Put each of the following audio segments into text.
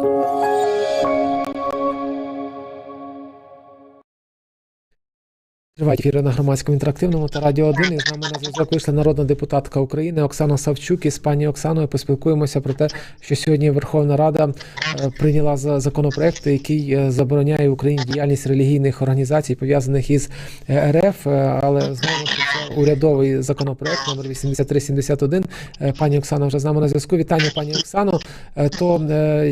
Oh. Тривають ефіри на громадському інтерактивному та радіо 1. І з нами на зв'язок вийшла народна депутатка України Оксана Савчук. І з пані Оксаною поспілкуємося про те, що сьогодні Верховна Рада е, прийняла за законопроект, який е, забороняє в Україні діяльність релігійних організацій, пов'язаних із е, РФ. Але знаємо, що це урядовий законопроект номер 8371. Е, Пані Оксана вже з нами на зв'язку. Вітання, пані Оксано. То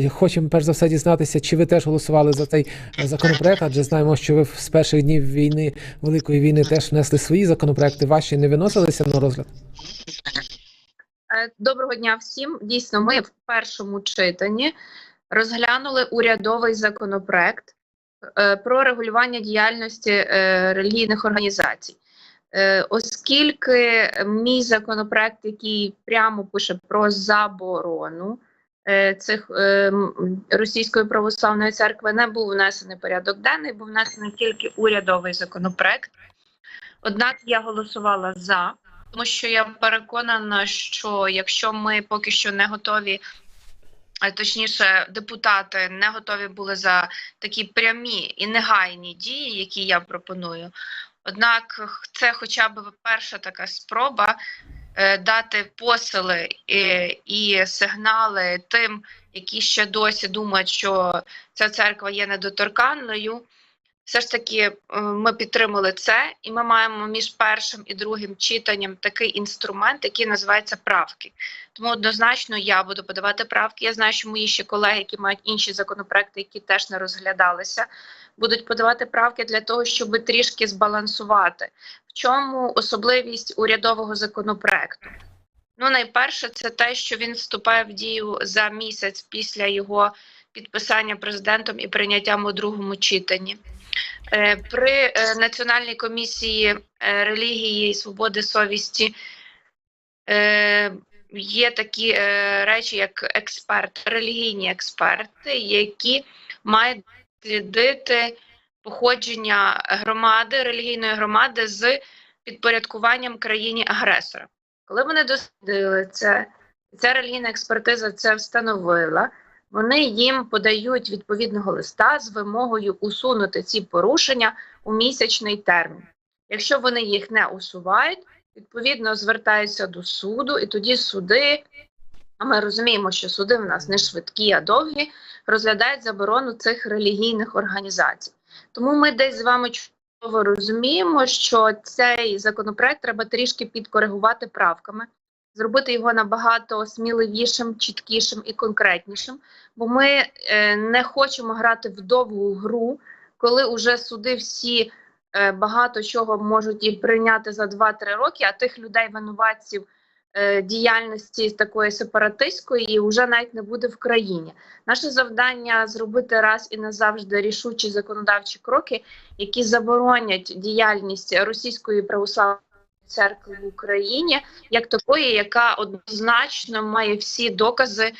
хочемо перш за все дізнатися, чи ви теж голосували за цей законопроект, адже знаємо, що ви з перших днів війни великої війни теж внесли свої законопроекти. Ваші не виносилися на розгляд. Е, Доброго дня всім. Дійсно, ми в першому читанні розглянули урядовий законопроект е, про регулювання діяльності е, релігійних організацій. Оскільки мій законопроект, який прямо пише про заборону цих е, російської православної церкви, не був внесений порядок денний, був внесений тільки урядовий законопроект. Однак я голосувала за тому що я переконана, що якщо ми поки що не готові, точніше, депутати не готові були за такі прямі і негайні дії, які я пропоную. Однак це хоча б перша така спроба е, дати посили і, і сигнали тим, які ще досі думають, що ця церква є недоторканною. Все ж таки е, ми підтримали це, і ми маємо між першим і другим читанням такий інструмент, який називається правки. Тому однозначно я буду подавати правки. Я знаю, що мої ще колеги, які мають інші законопроекти, які теж не розглядалися, будуть подавати правки для того, щоб трішки збалансувати. В чому особливість урядового законопроекту? Ну, найперше, це те, що він вступає в дію за місяць після його підписання президентом і прийняттям у другому читанні. Е, При е, Національній комісії е, релігії і свободи совісті є такі речі, як експерт, релігійні експерти, які мають дослідити походження громади, релігійної громади з підпорядкуванням країні агресора. Коли вони дослідили це, ця релігійна експертиза це встановила. Вони їм подають відповідного листа з вимогою усунути ці порушення у місячний термін. Якщо вони їх не усувають, відповідно звертаються до суду, і тоді суди, а ми розуміємо, що суди в нас не швидкі, а довгі, розглядають заборону цих релігійних організацій. Тому ми десь з вами чудово розуміємо, що цей законопроект треба трішки підкоригувати правками зробити його набагато сміливішим, чіткішим і конкретнішим. Бо ми е, не хочемо грати в довгу гру, коли вже суди всі е, багато чого можуть і прийняти за 2-3 роки, а тих людей винуватців е, діяльності такої сепаратистської вже навіть не буде в країні. Наше завдання зробити раз і назавжди рішучі законодавчі кроки, які заборонять діяльність російської православної церкви в Україні, як такої, яка однозначно має всі докази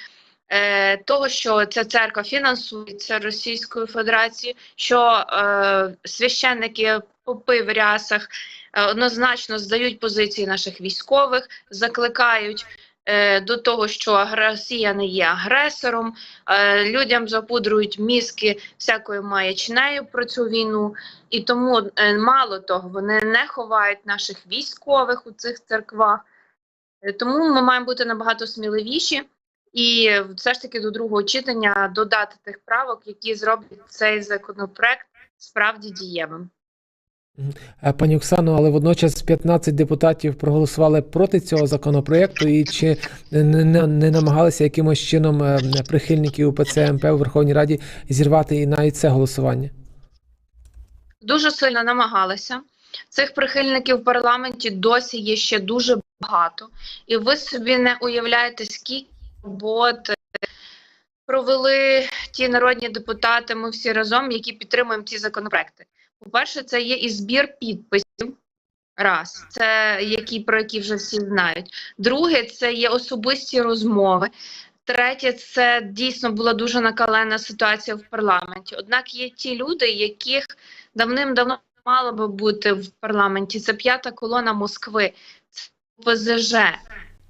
е, того, що ця церква фінансується Російською Федерацією, що е, священники попи в рясах е, однозначно здають позиції наших військових, закликають. Е, До того, що Росія не є агресором, е, людям запудрують мізки всякою маячнею про цю війну. І тому е, мало того, вони не ховають наших військових у цих церквах. Тому ми маємо бути набагато сміливіші і все ж таки до другого читання додати тих правок, які зроблять цей законопроект справді дієвим. Е, Пані Оксано, але водночас 15 депутатів проголосували проти цього законопроекту, і чи не, не, намагалися якимось чином е, прихильники УПЦ МП у Верховній Раді зірвати і навіть це голосування? Дуже сильно намагалися. Цих прихильників в парламенті досі є ще дуже багато, і ви собі не уявляєте, скільки робот провели ті народні депутати. Ми всі разом, які підтримуємо ці законопроекти. По-перше, це є і збір підписів. Раз, це які про які вже всі знають. Друге, це є особисті розмови. Третє, це дійсно була дуже накалена ситуація в парламенті. Однак є ті люди, яких давним-давно мало би бути в парламенті. Це п'ята колона Москви, це ПЗЖ.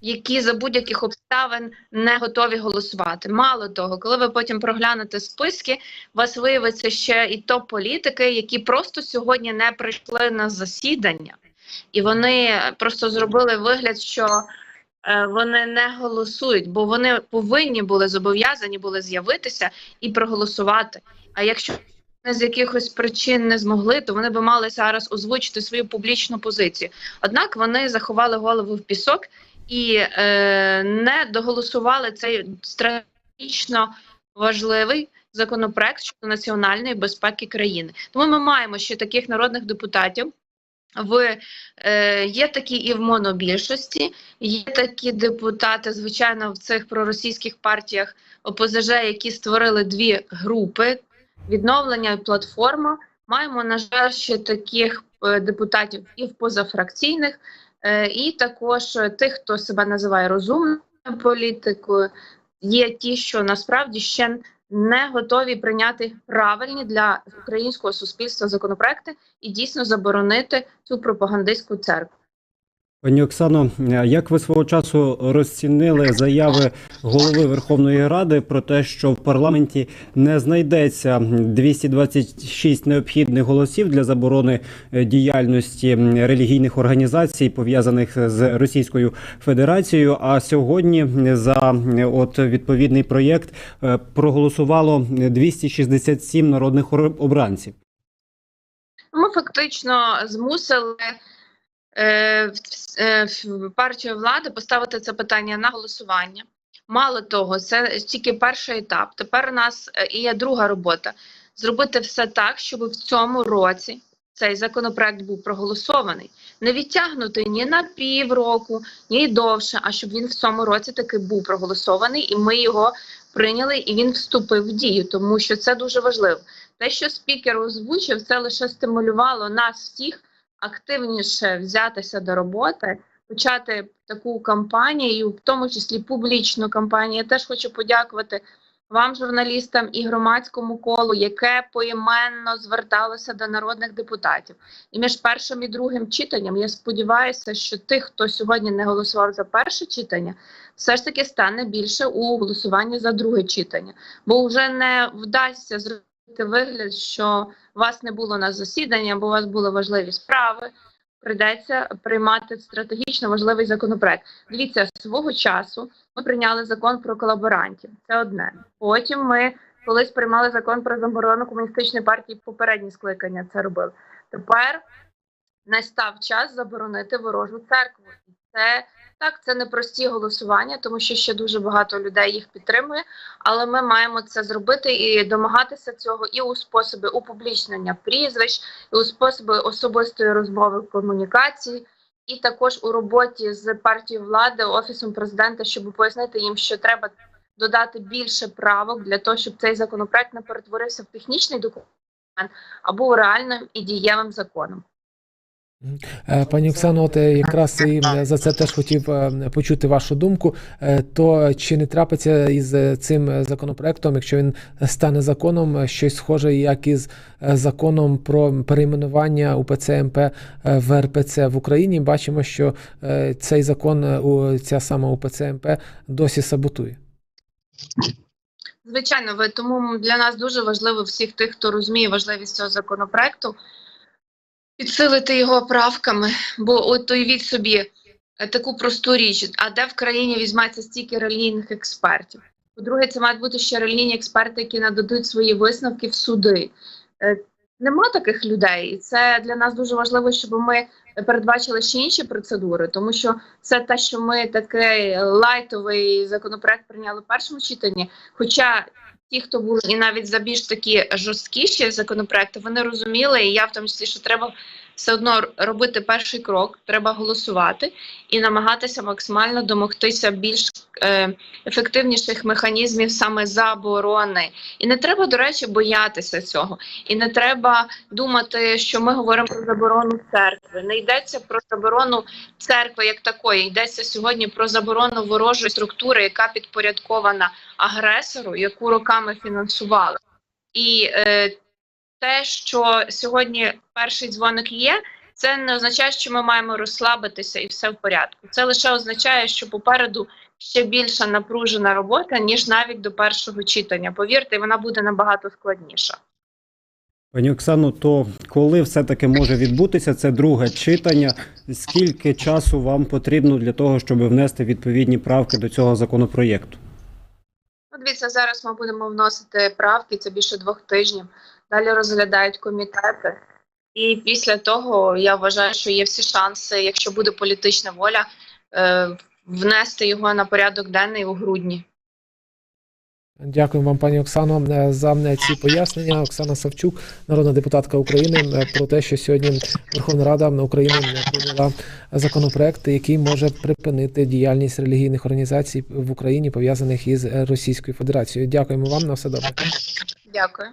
Які за будь-яких обставин не готові голосувати. Мало того, коли ви потім проглянете списки, у вас виявиться ще і топ-політики, які просто сьогодні не прийшли на засідання, і вони просто зробили вигляд, що е, вони не голосують, бо вони повинні були зобов'язані були з'явитися і проголосувати. А якщо вони з якихось причин не змогли, то вони би мали зараз озвучити свою публічну позицію. Однак вони заховали голову в пісок і е, не доголосували цей стратегічно важливий законопроект щодо національної безпеки країни. Тому ми маємо ще таких народних депутатів. В е, є такі і в монобільшості, є такі депутати, звичайно, в цих проросійських партіях ОПЗЖ, які створили дві групи відновлення і платформа. Маємо, на жаль, ще таких е, депутатів і в позафракційних, і також е, тих, хто себе називає розумною політикою. Є ті, що насправді ще не готові прийняти правильні для українського суспільства законопроекти і дійсно заборонити цю пропагандистську церкву. Пані Оксано, як ви свого часу розцінили заяви голови Верховної Ради про те, що в парламенті не знайдеться 226 необхідних голосів для заборони е, діяльності релігійних організацій, пов'язаних з Російською Федерацією? А сьогодні за е, от відповідний проєкт е, проголосувало 267 народних обранців. Ми фактично змусили е, е, партію влади поставити це питання на голосування. Мало того, це тільки перший етап. Тепер у нас е, є друга робота зробити все так, щоб в цьому році цей законопроект був проголосований. Не відтягнути ні на півроку, ні довше, а щоб він в цьому році таки був проголосований, і ми його прийняли, і він вступив в дію, тому що це дуже важливо. Те, що спікер озвучив, це лише стимулювало нас всіх активніше взятися до роботи, почати таку кампанію, в тому числі публічну кампанію. Я теж хочу подякувати вам, журналістам, і громадському колу, яке поіменно зверталося до народних депутатів. І між першим і другим читанням я сподіваюся, що тих, хто сьогодні не голосував за перше читання, все ж таки стане більше у голосуванні за друге читання, бо вже не вдасться зробити вигляд, що вас не було на засіданні, бо у вас були важливі справи. Прийдеться приймати стратегічно важливий законопроект. Дивіться, свого часу ми прийняли закон про колаборантів. Це одне. Потім ми колись приймали закон про заборону комуністичної партії. Попередні скликання це робили. Тепер настав час заборонити ворожу церкву. І це так, це непрості голосування, тому що ще дуже багато людей їх підтримує. Але ми маємо це зробити і домагатися цього і у способи упублічнення прізвищ, і у способи особистої розмови комунікації, і також у роботі з партією влади, офісом президента, щоб пояснити їм, що треба додати більше правок для того, щоб цей законопроект не перетворився в технічний документ, а був реальним і дієвим законом. Е, Пані Оксано, от е, якраз і за це теж хотів е, почути вашу думку. То чи не трапиться із цим законопроектом, якщо він стане законом, щось схоже, як із законом про перейменування УПЦ МП в РПЦ в Україні? Бачимо, що цей закон ця сама УПЦ МП досі саботує. Звичайно, ви тому для нас дуже важливо всіх тих, хто розуміє важливість цього законопроекту, підсилити його правками. Бо от уявіть собі е, таку просту річ, а де в країні візьметься стільки релігійних експертів? По-друге, це мають бути ще релігійні експерти, які нададуть свої висновки в суди. Е, Нема таких людей, і це для нас дуже важливо, щоб ми передбачили ще інші процедури, тому що це те, що ми такий лайтовий законопроект прийняли в першому читанні. Хоча ті, хто були і навіть за більш такі жорсткіші законопроекти, вони розуміли, і я в тому числі, що треба все одно робити перший крок, треба голосувати і намагатися максимально домогтися більш е, ефективніших механізмів саме заборони. І не треба, до речі, боятися цього. І не треба думати, що ми говоримо про заборону церкви. Не йдеться про заборону церкви як такої. Йдеться сьогодні про заборону ворожої структури, яка підпорядкована агресору, яку роками фінансували. І е, те, що сьогодні перший дзвоник є, це не означає, що ми маємо розслабитися і все в порядку. Це лише означає, що попереду ще більша напружена робота, ніж навіть до першого читання. Повірте, вона буде набагато складніша. Пані Оксано, то коли все-таки може відбутися це друге читання? Скільки часу вам потрібно для того, щоб внести відповідні правки до цього законопроєкту? Дивіться, зараз ми будемо вносити правки, це більше двох тижнів. Далі розглядають комітети. І після того я вважаю, що є всі шанси, якщо буде політична воля, е, внести його на порядок денний у грудні. Дякую вам, пані Оксано, е, за е, ці пояснення. Оксана Савчук, народна депутатка України, е, про те, що сьогодні Верховна Рада України прийняла законопроект, який може припинити діяльність релігійних організацій в Україні, пов'язаних із Російською Федерацією. Дякуємо вам на все добре. Дякую.